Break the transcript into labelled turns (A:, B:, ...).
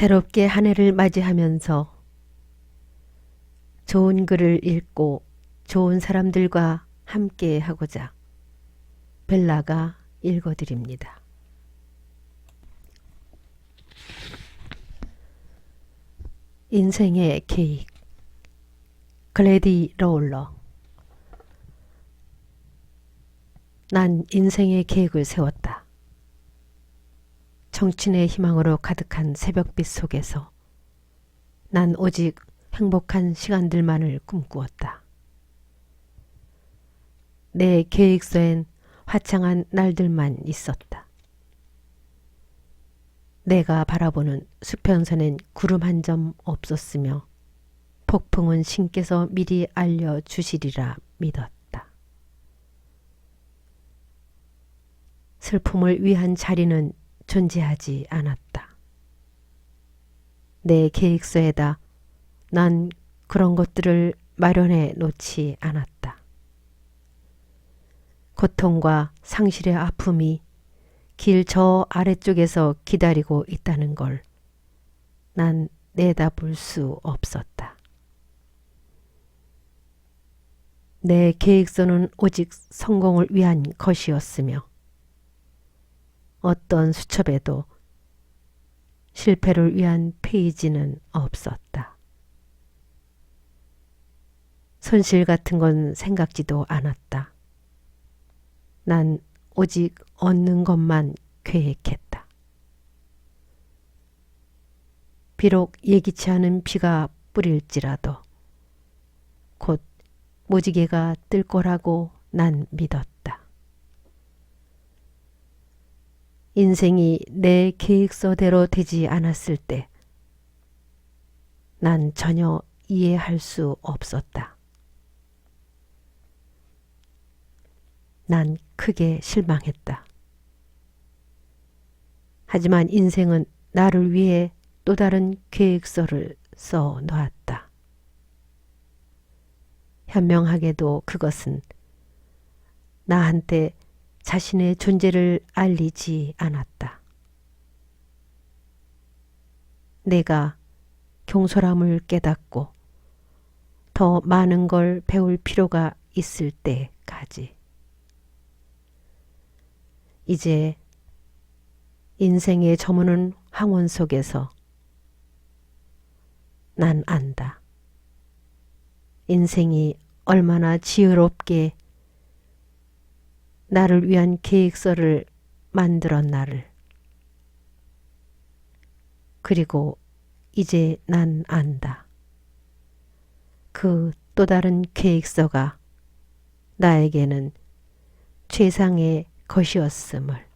A: 새롭게 한 해를 맞이하면서 좋은 글을 읽고 좋은 사람들과 함께 하고자 벨라가 읽어드립니다. 인생의 계획 글래디 로울러 난 인생의 계획을 세웠다. 정친의 희망으로 가득한 새벽빛 속에서 난 오직 행복한 시간들만을 꿈꾸었다. 내 계획서엔 화창한 날들만 있었다. 내가 바라보는 수평선엔 구름 한 점 없었으며 폭풍은 신께서 미리 알려주시리라 믿었다. 슬픔을 위한 자리는 존재하지 않았다. 내 계획서에다 난 그런 것들을 마련해 놓지 않았다. 고통과 상실의 아픔이 길 저 아래쪽에서 기다리고 있다는 걸 난 내다볼 수 없었다. 내 계획서는 오직 성공을 위한 것이었으며 어떤 수첩에도 실패를 위한 페이지는 없었다. 손실 같은 건 생각지도 않았다. 난 오직 얻는 것만 계획했다. 비록 예기치 않은 비가 뿌릴지라도 곧 무지개가 뜰 거라고 난 믿었다. 인생이 내 계획서대로 되지 않았을 때 난 전혀 이해할 수 없었다. 난 크게 실망했다. 하지만 인생은 나를 위해 또 다른 계획서를 써 놓았다. 현명하게도 그것은 나한테 자신의 존재를 알리지 않았다. 내가 경솔함을 깨닫고 더 많은 걸 배울 필요가 있을 때까지. 이제 인생의 저무는 황혼 속에서 난 안다. 인생이 얼마나 지혜롭게 나를 위한 계획서를 만들었나를. 그리고 이제 난 안다. 그 또 다른 계획서가 나에게는 최상의 것이었음을.